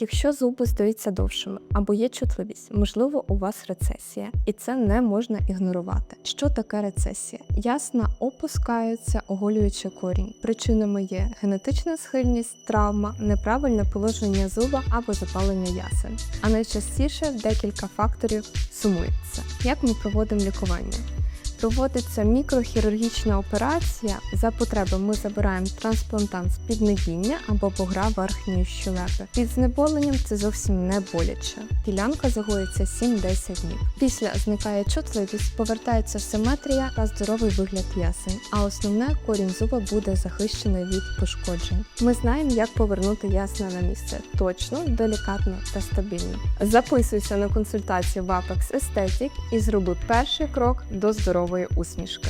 Якщо зуби здаються довшими або є чутливість, можливо, у вас рецесія, і це не можна ігнорувати. Що таке рецесія? Ясна опускається, оголюючи корінь. Причинами є генетична схильність, травма, неправильне положення зуба або запалення ясен. А найчастіше декілька факторів сумуються. Як ми проводимо лікування? Проводиться мікрохірургічна операція. За потреби ми забираємо трансплантант з піднебіння або бугра верхньої щелепи. Під знеболенням це зовсім не боляче. Ділянка загоїться 7-10 днів. Після зникає чутливість, повертається симетрія та здоровий вигляд ясень. А основне корінь зуба буде захищений від пошкоджень. Ми знаємо, як повернути ясна на місце точно, делікатно та стабільно. Записуйся на консультацію в Apex Aesthetic і зроби перший крок до здорової усмішки.